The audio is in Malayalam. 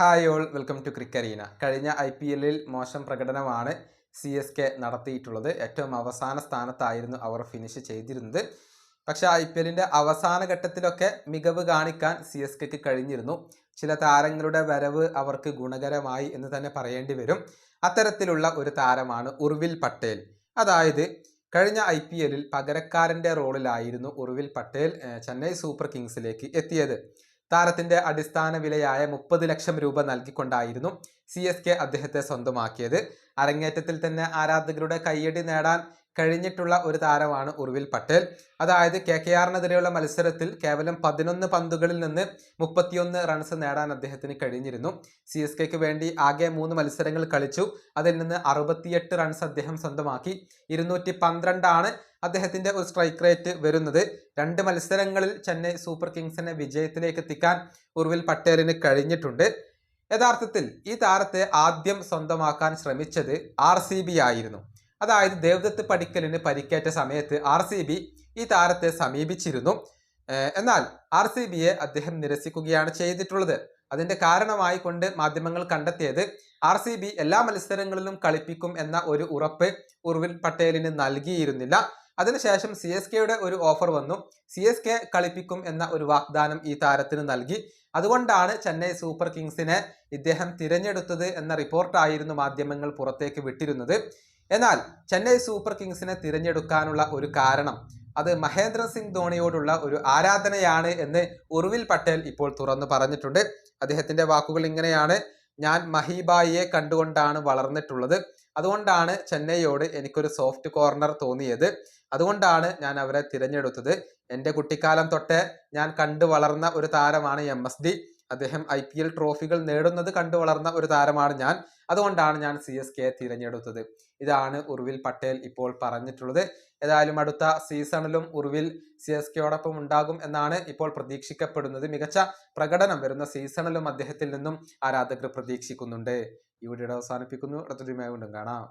Hi all welcome to Cricarena കഴിഞ്ഞ ഐ പി എല്ലിൽ മോശം പ്രകടനമാണ് സി എസ് കെ നടത്തിയിട്ടുള്ളത്. ഏറ്റവും അവസാന സ്ഥാനത്തായിരുന്നു അവർ ഫിനിഷ് ചെയ്തിരുന്നത്. പക്ഷെ ഐ പി എല്ലിന്റെ അവസാന ഘട്ടത്തിലൊക്കെ മികവ് കാണിക്കാൻ സി എസ് കെക്ക് കഴിഞ്ഞിരുന്നു. ചില താരങ്ങളുടെ വരവ് അവർക്ക് ഗുണകരമായി എന്ന് തന്നെ പറയേണ്ടി വരും. അത്തരത്തിലുള്ള ഒരു താരമാണ് ഉർവിൽ പട്ടേൽ. അതായത് കഴിഞ്ഞ ഐ പി എല്ലിൽ പകരക്കാരന്റെ റോളിലായിരുന്നു ഉർവിൽ പട്ടേൽ ചെന്നൈ സൂപ്പർ കിങ്സിലേക്ക് എത്തിയത്. താരത്തിന്റെ അടിസ്ഥാന വിലയായ മുപ്പത് ലക്ഷം രൂപ നൽകിക്കൊണ്ടായിരുന്നു സി എസ് കെ അദ്ദേഹത്തെ സ്വന്തമാക്കിയത്. അരങ്ങേറ്റത്തിൽ തന്നെ ആരാധകരുടെ കയ്യടി നേടാൻ കഴിഞ്ഞിട്ടുള്ള ഒരു താരമാണ് ഉർവിൽ പട്ടേൽ. അതായത് കെ കെ ആറിനെതിരെയുള്ള മത്സരത്തിൽ കേവലം പതിനൊന്ന് പന്തുകളിൽ നിന്ന് മുപ്പത്തിയൊന്ന് റൺസ് നേടാൻ അദ്ദേഹത്തിന് കഴിഞ്ഞിരുന്നു. സി എസ് കെക്ക് വേണ്ടി ആകെ മൂന്ന് മത്സരങ്ങൾ കളിച്ചു. അതിൽ നിന്ന് അറുപത്തിയെട്ട് റൺസ് അദ്ദേഹം സ്വന്തമാക്കി. ഇരുന്നൂറ്റി പന്ത്രണ്ടാണ് അദ്ദേഹത്തിന്റെ ഒരു സ്ട്രൈക്ക് റേറ്റ് വരുന്നത് രണ്ട് മത്സരങ്ങളിൽ ചെന്നൈ സൂപ്പർ കിങ്സിനെ വിജയത്തിലേക്ക് എത്തിക്കാൻ ഉർവിൽ പട്ടേലിന് കഴിഞ്ഞിട്ടുണ്ട്. യഥാർത്ഥത്തിൽ ഈ താരത്തെ ആദ്യം സ്വന്തമാക്കാൻ ശ്രമിച്ചത് ആർ സി ബി ആയിരുന്നു. അതായത് ദേവദത്ത് പടിക്കലിന് പരിക്കേറ്റ സമയത്ത് ആർ സി ബി ഈ താരത്തെ സമീപിച്ചിരുന്നു. എന്നാൽ ആർ സി ബിയെ അദ്ദേഹം നിരസിക്കുകയാണ് ചെയ്തിട്ടുള്ളത്. അതിന്റെ കാരണമായി കൊണ്ട് മാധ്യമങ്ങൾ കണ്ടെത്തിയത് ആർ സി ബി എല്ലാ മത്സരങ്ങളിലും കളിപ്പിക്കും എന്ന ഒരു ഉറപ്പ് ഉർവിൽ പട്ടേലിന് നൽകിയിരുന്നില്ല. അതിനുശേഷം സി എസ് കെയുടെ ഒരു ഓഫർ വന്നു. സി എസ് കെ കളിപ്പിക്കും എന്ന ഒരു വാഗ്ദാനം ഈ താരത്തിന് നൽകി. അതുകൊണ്ടാണ് ചെന്നൈ സൂപ്പർ കിങ്സിനെ ഇദ്ദേഹം തിരഞ്ഞെടുത്തത് എന്ന റിപ്പോർട്ടായിരുന്നു മാധ്യമങ്ങൾ പുറത്തേക്ക് വിട്ടിരുന്നത്. എന്നാൽ ചെന്നൈ സൂപ്പർ കിങ്സിനെ തിരഞ്ഞെടുക്കാനുള്ള ഒരു കാരണം അത് മഹേന്ദ്ര സിംഗ് ധോണിയോടുള്ള ഒരു ആരാധനയാണ് എന്ന് ഉർവിൽ പട്ടേൽ ഇപ്പോൾ തുറന്നു പറഞ്ഞിട്ടുണ്ട്. അദ്ദേഹത്തിന്റെ വാക്കുകൾ ഇങ്ങനെയാണ്. ഞാൻ മഹീബായിയെ കണ്ടുകൊണ്ടാണ് വളർന്നിട്ടുള്ളത്. അതുകൊണ്ടാണ് ചെന്നൈയോട് എനിക്കൊരു സോഫ്റ്റ് കോർണർ തോന്നിയത്. അതുകൊണ്ടാണ് ഞാൻ അവരെ തിരഞ്ഞെടുത്തത്. എന്റെ കുട്ടിക്കാലം തൊട്ടേ ഞാൻ കണ്ടു വളർന്ന ഒരു താരമാണ് എം എസ് ഡി. അദ്ദേഹം ഐ പി എൽ ട്രോഫികൾ നേടുന്നത് കണ്ടു വളർന്ന ഒരു താരമാണ് ഞാൻ. അതുകൊണ്ടാണ് ഞാൻ സി എസ് കെ തിരഞ്ഞെടുത്തത്. ഇതാണ് ഉർവിൽ പട്ടേൽ ഇപ്പോൾ പറഞ്ഞിട്ടുള്ളത്. ഏതായാലും അടുത്ത സീസണിലും ഉർവിൽ സി എസ് കെയോടൊപ്പം ഉണ്ടാകും എന്നാണ് ഇപ്പോൾ പ്രതീക്ഷിക്കപ്പെടുന്നത്. മികച്ച പ്രകടനം വരുന്ന സീസണിലും അദ്ദേഹത്തിൽ നിന്നും ആരാധകർ പ്രതീക്ഷിക്കുന്നുണ്ട്. ഈ വീഡിയോ അവസാനിപ്പിക്കുന്നു. അടുത്തൊരു വീണ്ടും കാണാം.